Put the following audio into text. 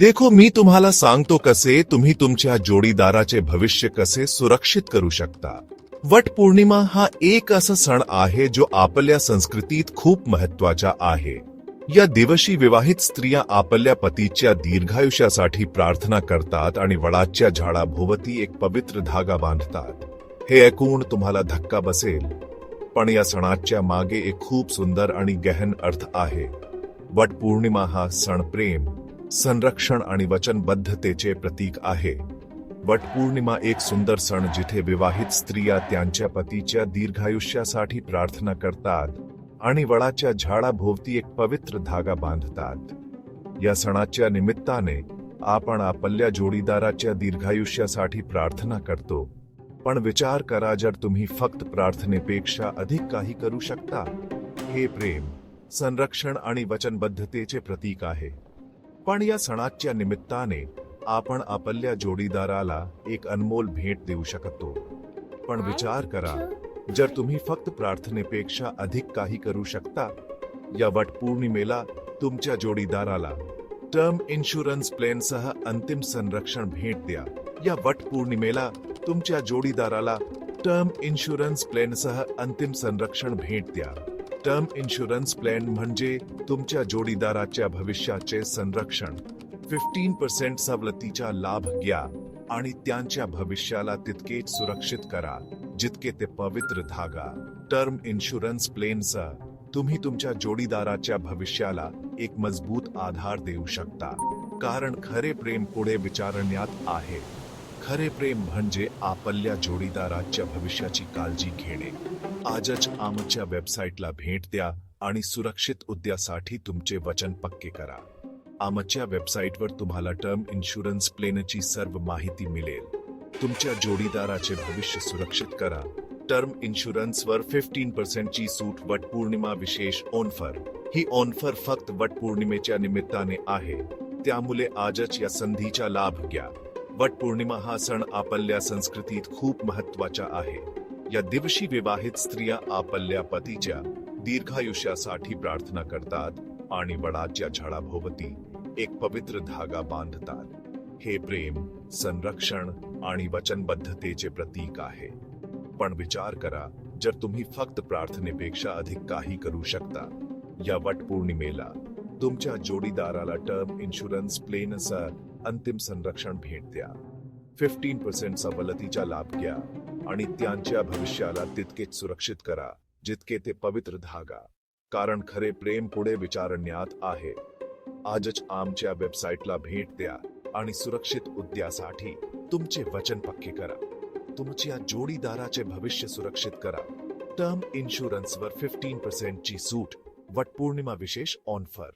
देखो मी तुम्हाला सांगतो कसे तुम्ही तुमच्या जोडीदाराचे भविष्य कसे सुरक्षित करू शकता. वट पौर्णिमा हा एक असा सण आहे जो आपल्या संस्कृतीत खूप महत्त्वाचा आहे. या दिवशी विवाहित स्त्रिया आपल्या पतीच्या दीर्घायुष्यासाठी प्रार्थना करतात आणि वडाच्या झाडाभोवती एक पवित्र धागा बांधतात. हे ऐकून तुम्हाला धक्का बसेल. पण या सणाच्या मागे एक खूप सुंदर आणि गहन अर्थ आहे. वट पौर्णिमा हा सण प्रेम संरक्षण आणि वचनबद्धतेचे प्रतीक आहे. वटपौर्णिमा एक सुंदर सण जिथे विवाहित स्त्रिया त्यांच्या पतीच्या दीर्घायुष्यासाठी प्रार्थना करतात आणि वडाच्या झाडाभोवती एक पवित्र धागा बांधतात. या सणाच्या निमित्ताने आपण आपल्या जोडीदाराच्या दीर्घायुष्यासाठी प्रार्थना करतो. पण विचार करा जर तुम्ही फक्त प्रार्थनेपेक्षा अधिक काही करू शकता. हे प्रेम संरक्षण आणि वचनबद्धतेचे प्रतीक आहे. पण या सणाच्या निमित्ताने आपण आपल्या जोडीदाराला एक अनमोल भेट देऊ शकतो. पण विचार करा जर तुम्ही फक्त प्रार्थनेपेक्षा अधिक काही करू शकता या वट पौर्णिमेला तुमच्या जोडीदाराला टर्म इन्शुरन्स प्लॅनसह अंतिम संरक्षण भेट द्या. या वट पौर्णिमेला तुमच्या जोडीदाराला टर्म इन्शुरन्स प्लॅनसह अंतिम संरक्षण भेट द्या. टर्म इन्शुरन्स प्लॅन म्हणजे तुमच्या जोडीदाराच्या भविष्याचे संरक्षण. फिफ्टीन पर्सेंट सवलतीचा लाभ घ्या आणि त्यांच्या भविष्याला तितकेच सुरक्षित करा जितके ते पवित्र धागा. टर्म इन्शुरन्स प्लेनसह तुम्ही तुमच्या जोडीदाराच्या भविष्याला एक मजबूत आधार देऊ शकता. कारण खरे प्रेम पुढे विचारण्यात आहे. खरे प्रेम म्हणजे आपल्या जोडीदाराच्या भविष्याची काळजी घेणे. आजच आमच्या वेबसाईटला भेट द्या आणि सुरक्षित उद्यासाठी तुमचे वचन पक्के करा. आमच्या वेबसाईटवर तुम्हाला टर्म इन्शुरन्स प्लेनची सर्व माहिती मिळेल. तुमच्या जोडीदाराचे भविष्य सुरक्षित करा. टर्म इन्शुरन्सवर फिफ्टीन पर्सेंटची सूट वट पौर्णिमा विशेष ऑनफर ही ऑनफर फक्त वट पौर्णिमेच्या निमित्ताने आहे. त्यामुळे आजच या संधीचा लाभ घ्या. वट पौर्णिमा हा सण आपल्या संस्कृतीत खूप महत्त्वाचा आहे. या दिवशी विवाहित स्त्रिया आपल्या पतीच्या दीर्घायुष्यासाठी प्रार्थना करतात आणि वडाच्या झाडाभोवती एक पवित्र धागा बांधतात. हे प्रेम संरक्षण आणि वचनबद्धतेचे प्रतीक आहे. पण विचार करा जर तुम्ही फक्त प्रार्थनेपेक्षा अधिक काही करू शकता. या वटपौर्णिमेला तुमच्या जोडीदाराला टर्म इन्शुरन्स प्लेनसह अंतिम संरक्षण भेट द्या. फिफ्टीन पर्सेंट सवलतीचा लाभ घ्या आणि त्यांच्या भविष्याला तितकेच सुरक्षित करा जितके ते पवित्र धागा. कारण खरे प्रेम पुढे विचारण्यात आहे. आजच आमच्या वेबसाईटला भेट द्या आणि सुरक्षित उद्यासाठी तुमचे वचन पक्के करा. तुमच्या जोडीदाराचे भविष्य सुरक्षित करा. टर्म इन्शुरन्सवर फिफ्टीन पर्सेंटची सूट वटपौर्णिमा विशेष ऑनफर